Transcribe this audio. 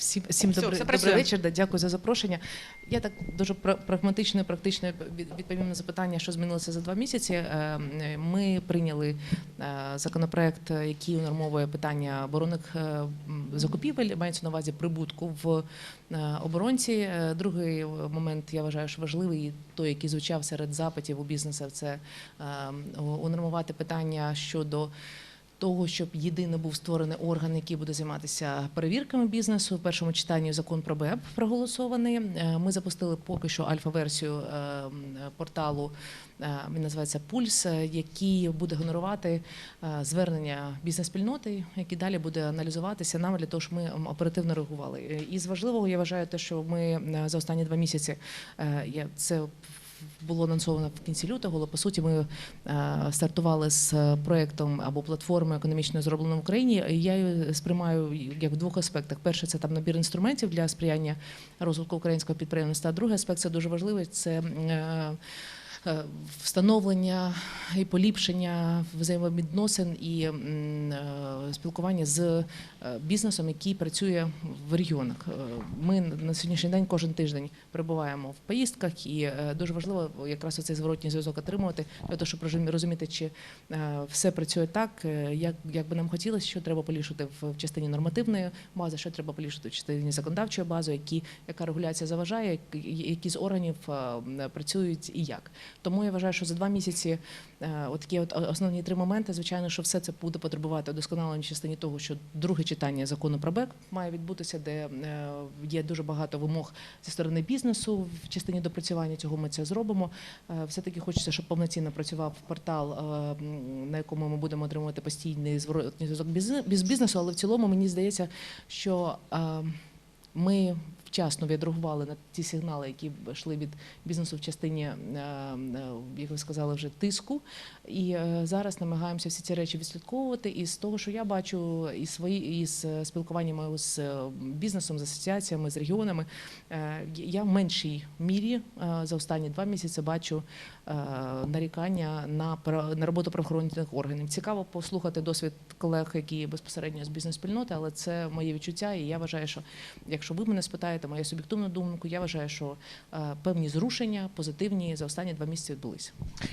Всім, всім Все, добрий, все добрий вечір. Да, дякую за запрошення. Я так дуже пра- прагматично і практично відповім на запитання, що змінилося за два місяці. Е, Ми прийняли е, законопроект, який унормовує питання оборонних е, закупівель, мається на увазі прибутку в оборонці. Другий момент я вважаю, що важливий, той, який звучав серед запитів у бізнесу, це унормувати питання щодо того, щоб єдино був створений орган, який буде займатися перевірками бізнесу. В першому читанні закон про БЕП проголосований. Е, Ми запустили поки що альфа-версію е, порталу. е, Він називається Пульс, який буде генерувати звернення бізнес-спільноти, які далі буде аналізуватися нами для того, щоб ми оперативно реагували. І з важливого я вважаю те, що ми за останні два місяці це було анонсовано в кінці лютого, але по суті ми е, стартували з проектом або платформою економічно зроблено в Україні. Я її сприймаю як в двох аспектах. Перше, це там набір інструментів для сприяння розвитку українського підприємництва. А другий аспект це дуже важливий. Це е, е, встановлення і поліпшення взаємовідносин і е, спілкування з е, бізнесом, який працює в регіонах. Е, Ми на сьогоднішній день кожен тиждень перебуваємо в поїздках, і е, дуже важливо якраз оцей зворотній зв'язок отримувати для того, щоб розумі- розуміти, чи е, все працює так, е, як, як би нам хотілося, що треба поліпшити в, частині нормативної бази, що треба поліпшити в частині законодавчої бази, які, яка регуляція заважає, які- з органів е, працюють і як. Тому я вважаю, що за два місяці е, от такі от основні три моменти. Звичайно, що все це буде потребувати удосконалення частині того, що друге читання закону про БЕК має відбутися, де е, є дуже багато вимог зі сторони бізнесу в частині допрацювання цього. Ми це зробимо. Е, Все таки хочеться, щоб повноцінно працював портал, на якому ми будемо отримувати постійний зворотний зв'язок без бізнесу. Але в цілому мені здається, що ми вчасно відреагували на ті сигнали, які йшли від бізнесу в частині, е, е, як ви сказали, вже тиску. І е, зараз намагаємося всі ці речі відслідковувати. І з того, що я бачу, і свої із е, спілкуваннями з бізнесом, з асоціаціями, з регіонами, я в меншій мірі за останні два місяці бачу нарікання на на роботу правоохоронних органів. Цікаво послухати досвід колег, які безпосередньо з бізнес-спільноти, але це моє відчуття. І я вважаю, що якщо ви мене спитаєте, моя суб'єктивну думку, я вважаю, що е, певні зрушення позитивні за останні два місяці відбулися.